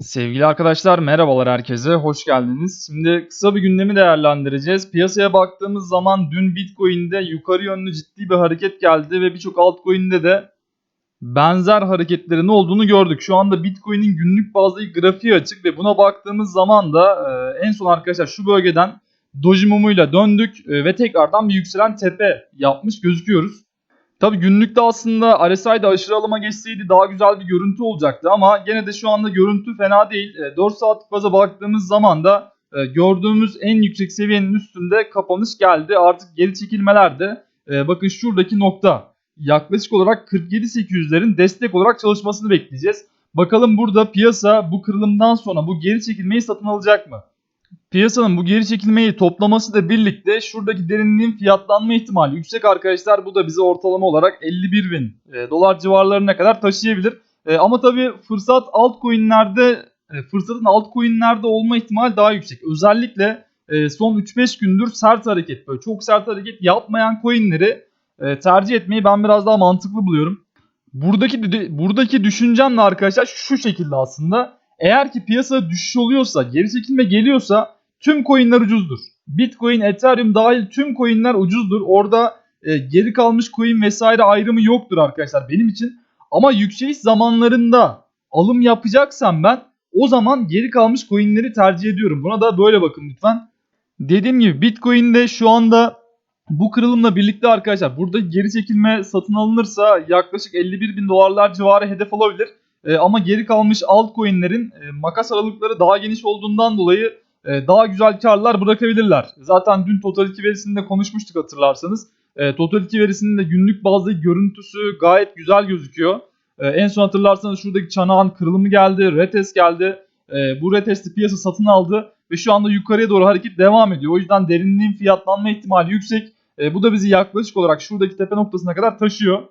Sevgili arkadaşlar merhabalar herkese hoş geldiniz. Şimdi kısa bir gündemi değerlendireceğiz. Piyasaya baktığımız zaman dün Bitcoin'de yukarı yönlü ciddi bir hareket geldi ve birçok altcoin'de de benzer hareketlerin olduğunu gördük. Şu anda Bitcoin'in günlük bazlı grafiği açık ve buna baktığımız zaman da e, en son arkadaşlar şu bölgeden Doji mumuyla döndük e, ve tekrardan bir yükselen tepe yapmış gözüküyoruz. Tabi günlükte aslında RSI'de aşırı alıma geçseydi daha güzel bir görüntü olacaktı ama gene de şu anda görüntü fena değil. E, 4 saatlik baza baktığımız zaman da e, gördüğümüz en yüksek seviyenin üstünde kapanış geldi. Artık geri çekilmeler de e, bakın şuradaki nokta yaklaşık olarak 47.800'lerin destek olarak çalışmasını bekleyeceğiz. Bakalım burada piyasa bu kırılımdan sonra bu geri çekilmeyi satın alacak mı? Piyasanın bu geri çekilmeyi toplaması da birlikte şuradaki derinliğin fiyatlanma ihtimali yüksek arkadaşlar. Bu da bize ortalama olarak 51 bin e, dolar civarlarına kadar taşıyabilir. E, ama tabii fırsat altcoin'lerde e, fırsatın altcoin'lerde olma ihtimali daha yüksek. Özellikle son 3-5 gündür sert hareket böyle çok sert hareket yapmayan coin'leri tercih etmeyi ben biraz daha mantıklı buluyorum. Buradaki buradaki düşüncem de arkadaşlar şu şekilde aslında. Eğer ki piyasada düşüş oluyorsa, geri çekilme geliyorsa tüm coinler ucuzdur. Bitcoin, Ethereum dahil tüm coinler ucuzdur. Orada e, geri kalmış coin vesaire ayrımı yoktur arkadaşlar benim için. Ama yükseliş zamanlarında alım yapacaksam ben o zaman geri kalmış coinleri tercih ediyorum. Buna da böyle bakın lütfen. Dediğim gibi Bitcoin'de şu anda bu kırılımla birlikte arkadaşlar burada geri çekilme satın alınırsa yaklaşık 51 bin dolarlar civarı hedef olabilir. E, ama geri kalmış altcoin'lerin e, makas aralıkları daha geniş olduğundan dolayı e, daha güzel karlar bırakabilirler. Zaten dün Total 2 verisinde konuşmuştuk hatırlarsanız. E, Total 2 verisinin de günlük bazda görüntüsü gayet güzel gözüküyor. E, en son hatırlarsanız şuradaki çanağın kırılımı geldi, retest geldi. Bu retesti piyasa satın aldı ve şu anda yukarıya doğru hareket devam ediyor. O yüzden derinliğin fiyatlanma ihtimali yüksek. Bu da bizi yaklaşık olarak şuradaki tepe noktasına kadar taşıyor.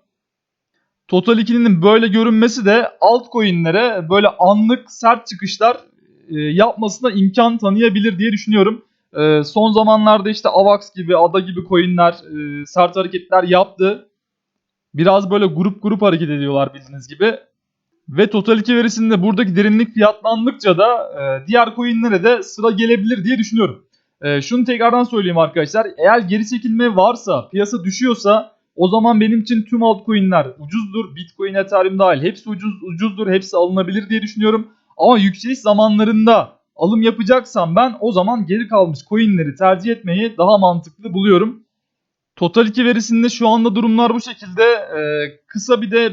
Total 2'nin böyle görünmesi de altcoin'lere böyle anlık sert çıkışlar e, yapmasına imkan tanıyabilir diye düşünüyorum. E, son zamanlarda işte AVAX gibi, ADA gibi coin'ler e, sert hareketler yaptı. Biraz böyle grup grup hareket ediyorlar bildiğiniz gibi. Ve Total 2 verisinde buradaki derinlik fiyatlandıkça da e, diğer coin'lere de sıra gelebilir diye düşünüyorum. Şunu tekrardan söyleyeyim arkadaşlar. Eğer geri çekilme varsa, piyasa düşüyorsa o zaman benim için tüm altcoin'ler ucuzdur. Bitcoin, Ethereum dahil hepsi ucuz, ucuzdur. Hepsi alınabilir diye düşünüyorum. Ama yükseliş zamanlarında alım yapacaksam ben o zaman geri kalmış coin'leri tercih etmeyi daha mantıklı buluyorum. Total 2 verisinde şu anda durumlar bu şekilde. Ee, kısa bir de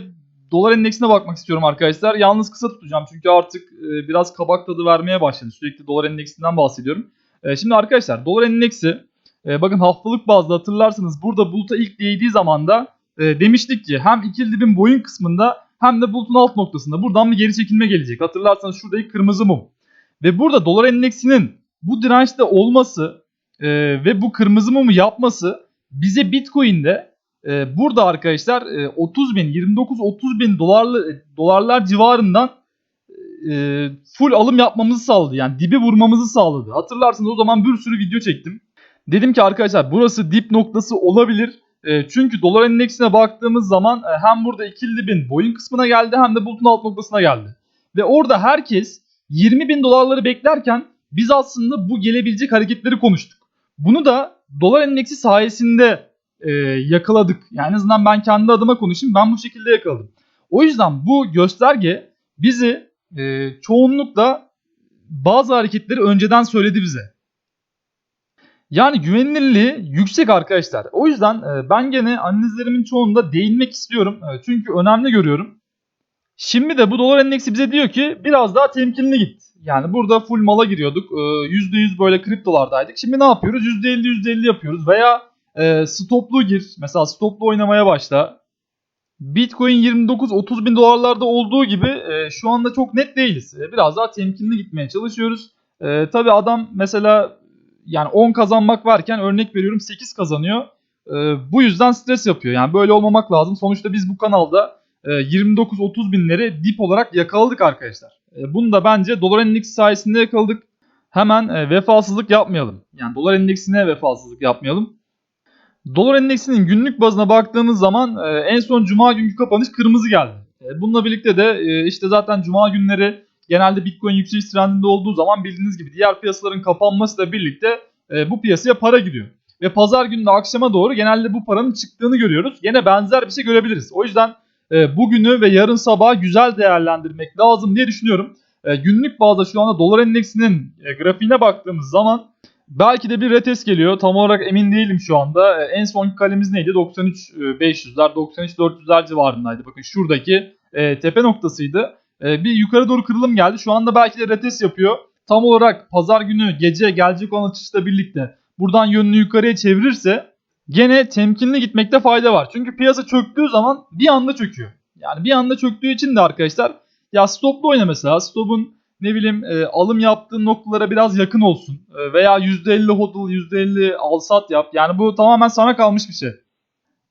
dolar endeksine bakmak istiyorum arkadaşlar. Yalnız kısa tutacağım çünkü artık e, biraz kabak tadı vermeye başladı. Sürekli dolar endeksinden bahsediyorum. E, şimdi arkadaşlar dolar endeksi e, bakın haftalık bazda hatırlarsınız burada buluta ilk değdiği zaman da e, demiştik ki hem ikili dibin boyun kısmında hem de bulutun alt noktasında buradan bir geri çekilme gelecek. Hatırlarsanız şuradaki kırmızı mum. Ve burada dolar endeksinin bu dirençte olması e, ve bu kırmızı mumu yapması bize Bitcoin'de e, burada arkadaşlar e, 30 bin 29-30 bin dolarlı, e, dolarlar civarından e, full alım yapmamızı sağladı. Yani dibi vurmamızı sağladı. Hatırlarsınız o zaman bir sürü video çektim. Dedim ki arkadaşlar burası dip noktası olabilir. E, çünkü dolar endeksine baktığımız zaman e, hem burada ikili dibin boyun kısmına geldi hem de bulutun alt noktasına geldi. Ve orada herkes 20 bin dolarları beklerken biz aslında bu gelebilecek hareketleri konuştuk. Bunu da dolar endeksi sayesinde e, yakaladık. Yani en azından ben kendi adıma konuşayım ben bu şekilde yakaladım. O yüzden bu gösterge bizi e, çoğunlukla bazı hareketleri önceden söyledi bize. Yani güvenilirliği yüksek arkadaşlar. O yüzden e, ben gene analizlerimin çoğunda değinmek istiyorum. E, çünkü önemli görüyorum. Şimdi de bu dolar endeksi bize diyor ki biraz daha temkinli git. Yani burada full mala giriyorduk. E, %100 böyle kriptolardaydık. Şimdi ne yapıyoruz? %50 %50 yapıyoruz. Veya e, stoplu gir. Mesela stoplu oynamaya başla. Bitcoin 29-30 bin dolarlarda olduğu gibi e, şu anda çok net değiliz. E, biraz daha temkinli gitmeye çalışıyoruz. E, tabii adam mesela yani 10 kazanmak varken örnek veriyorum 8 kazanıyor. E, bu yüzden stres yapıyor. Yani böyle olmamak lazım. Sonuçta biz bu kanalda e, 29-30 binleri dip olarak yakaladık arkadaşlar. E, bunu da bence dolar endeksi sayesinde yakaladık. Hemen e, vefasızlık yapmayalım. Yani dolar endeksine vefasızlık yapmayalım. Dolar endeksinin günlük bazına baktığımız zaman e, en son cuma günkü kapanış kırmızı geldi. E, bununla birlikte de e, işte zaten cuma günleri genelde Bitcoin yükseliş trendinde olduğu zaman bildiğiniz gibi diğer piyasaların kapanmasıyla birlikte e, bu piyasaya para giriyor. Ve pazar günü akşama doğru genelde bu paranın çıktığını görüyoruz. Gene benzer bir şey görebiliriz. O yüzden e, bugünü ve yarın sabah güzel değerlendirmek lazım diye düşünüyorum. E, günlük bazda şu anda dolar endeksinin e, grafiğine baktığımız zaman belki de bir retest geliyor. Tam olarak emin değilim şu anda. E, en son kalemiz neydi? 93.500'ler, 93.400'ler civarındaydı. Bakın şuradaki e, tepe noktasıydı. E, bir yukarı doğru kırılım geldi. Şu anda belki de retest yapıyor. Tam olarak pazar günü gece gelecek olan açışla birlikte buradan yönünü yukarıya çevirirse gene temkinli gitmekte fayda var. Çünkü piyasa çöktüğü zaman bir anda çöküyor. Yani bir anda çöktüğü için de arkadaşlar ya stoplu oyna mesela. Stop'un ne bileyim e, alım yaptığın noktalara biraz yakın olsun. E, veya %50 hodl, %50 al sat yap. Yani bu tamamen sana kalmış bir şey.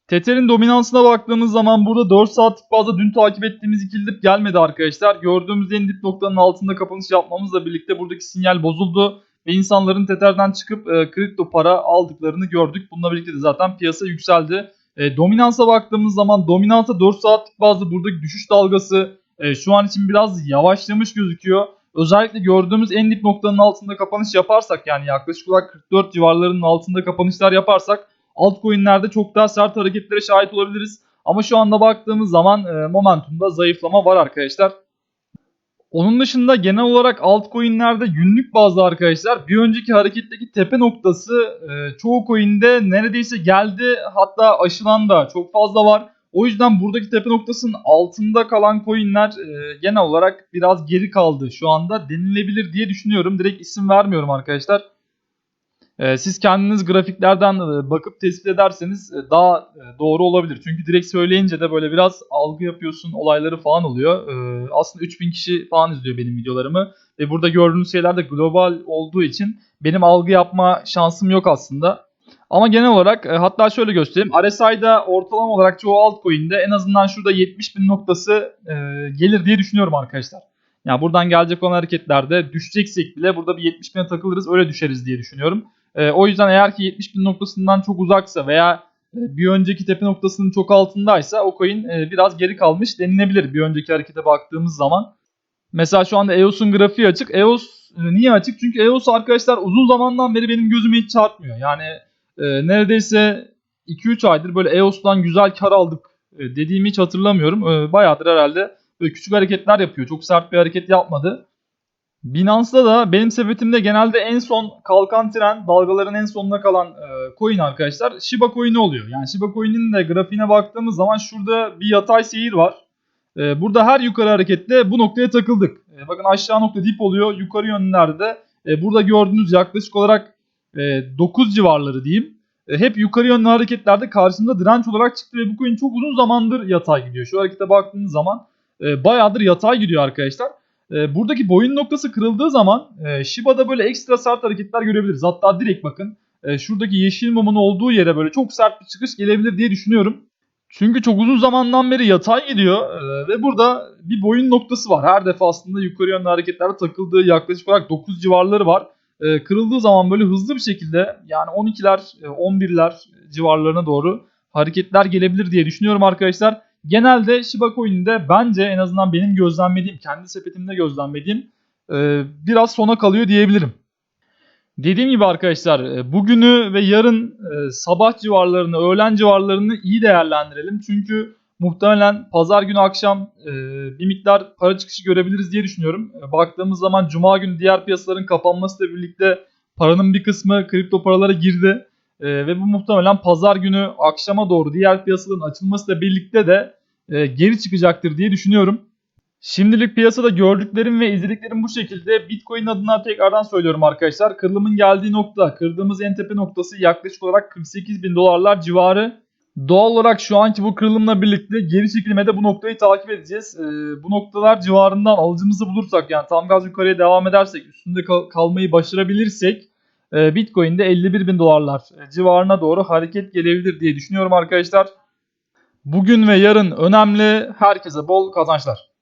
Tether'in dominansına baktığımız zaman burada 4 saatlik fazla dün takip ettiğimiz ikili dip gelmedi arkadaşlar. Gördüğümüz en dip noktanın altında kapanış yapmamızla birlikte buradaki sinyal bozuldu. Ve insanların Tether'den çıkıp e, kripto para aldıklarını gördük. Bununla birlikte de zaten piyasa yükseldi. E, dominansa baktığımız zaman dominansa 4 saatlik bazı buradaki düşüş dalgası e, şu an için biraz yavaşlamış gözüküyor. Özellikle gördüğümüz en dip noktanın altında kapanış yaparsak yani yaklaşık olarak 44 civarlarının altında kapanışlar yaparsak altcoin'lerde çok daha sert hareketlere şahit olabiliriz. Ama şu anda baktığımız zaman e, momentumda zayıflama var arkadaşlar. Onun dışında genel olarak altcoin'lerde günlük bazda arkadaşlar bir önceki hareketteki tepe noktası e, çoğu coin'de neredeyse geldi. Hatta aşılan da çok fazla var. O yüzden buradaki tepe noktasının altında kalan coin'ler e, genel olarak biraz geri kaldı şu anda denilebilir diye düşünüyorum. Direkt isim vermiyorum arkadaşlar. E, siz kendiniz grafiklerden bakıp tespit ederseniz e, daha e, doğru olabilir. Çünkü direkt söyleyince de böyle biraz algı yapıyorsun olayları falan oluyor. E, aslında 3000 kişi falan izliyor benim videolarımı. Ve burada gördüğünüz şeyler de global olduğu için benim algı yapma şansım yok aslında. Ama genel olarak e, hatta şöyle göstereyim. RSI'da ortalama olarak çoğu altcoin'de en azından şurada 70 bin noktası gelir diye düşünüyorum arkadaşlar. Yani buradan gelecek olan hareketlerde düşeceksek bile burada bir 70 bine takılırız öyle düşeriz diye düşünüyorum. E, o yüzden eğer ki 70 bin noktasından çok uzaksa veya e, bir önceki tepe noktasının çok altındaysa o coin e, biraz geri kalmış denilebilir bir önceki harekete baktığımız zaman. Mesela şu anda EOS'un grafiği açık. EOS e, niye açık? Çünkü EOS arkadaşlar uzun zamandan beri benim gözüme hiç çarpmıyor. Yani e, neredeyse 2-3 aydır böyle EOS'tan güzel kar aldık dediğimi hiç hatırlamıyorum. E, bayağıdır herhalde böyle küçük hareketler yapıyor. Çok sert bir hareket yapmadı. Binance'da da benim sepetimde genelde en son kalkan tren dalgaların en sonuna kalan e, coin arkadaşlar Shiba coin'i oluyor. Yani Shiba coin'in de grafiğine baktığımız zaman şurada bir yatay seyir var. E, burada her yukarı harekette bu noktaya takıldık. E, bakın aşağı nokta dip oluyor. Yukarı yönlerde e, burada gördüğünüz yaklaşık olarak e, 9 civarları diyeyim. E, hep yukarı yönlü hareketlerde karşımda direnç olarak çıktı ve bu coin çok uzun zamandır yatay gidiyor. Şu harekete baktığınız zaman e, bayağıdır yatay gidiyor arkadaşlar. E, buradaki boyun noktası kırıldığı zaman e, Shiba'da böyle ekstra sert hareketler görebiliriz. Hatta direkt bakın e, şuradaki yeşil mumun olduğu yere böyle çok sert bir çıkış gelebilir diye düşünüyorum. Çünkü çok uzun zamandan beri yatay gidiyor e, ve burada bir boyun noktası var. Her defasında yukarı yönlü hareketlerde takıldığı yaklaşık olarak 9 civarları var. E, kırıldığı zaman böyle hızlı bir şekilde yani 12'ler, e, 11'ler civarlarına doğru hareketler gelebilir diye düşünüyorum arkadaşlar. Genelde Shiba Coin'de bence en azından benim gözlemlediğim, kendi sepetimde gözlemlediğim e, biraz sona kalıyor diyebilirim. Dediğim gibi arkadaşlar e, bugünü ve yarın e, sabah civarlarını, öğlen civarlarını iyi değerlendirelim. Çünkü muhtemelen pazar günü akşam bir miktar para çıkışı görebiliriz diye düşünüyorum. Baktığımız zaman cuma günü diğer piyasaların kapanmasıyla birlikte paranın bir kısmı kripto paralara girdi. Ve bu muhtemelen pazar günü akşama doğru diğer piyasaların açılmasıyla birlikte de geri çıkacaktır diye düşünüyorum. Şimdilik piyasada gördüklerim ve izlediklerim bu şekilde. Bitcoin adına tekrardan söylüyorum arkadaşlar. Kırılımın geldiği nokta, kırdığımız en tepe noktası yaklaşık olarak 48 bin dolarlar civarı. Doğal olarak şu anki bu kırılımla birlikte geri çekilmede bu noktayı takip edeceğiz. Ee, bu noktalar civarından alıcımızı bulursak yani tam gaz yukarıya devam edersek, üstünde kal- kalmayı başarabilirsek e, Bitcoin'de 51 bin dolarlar civarına doğru hareket gelebilir diye düşünüyorum arkadaşlar. Bugün ve yarın önemli. Herkese bol kazançlar.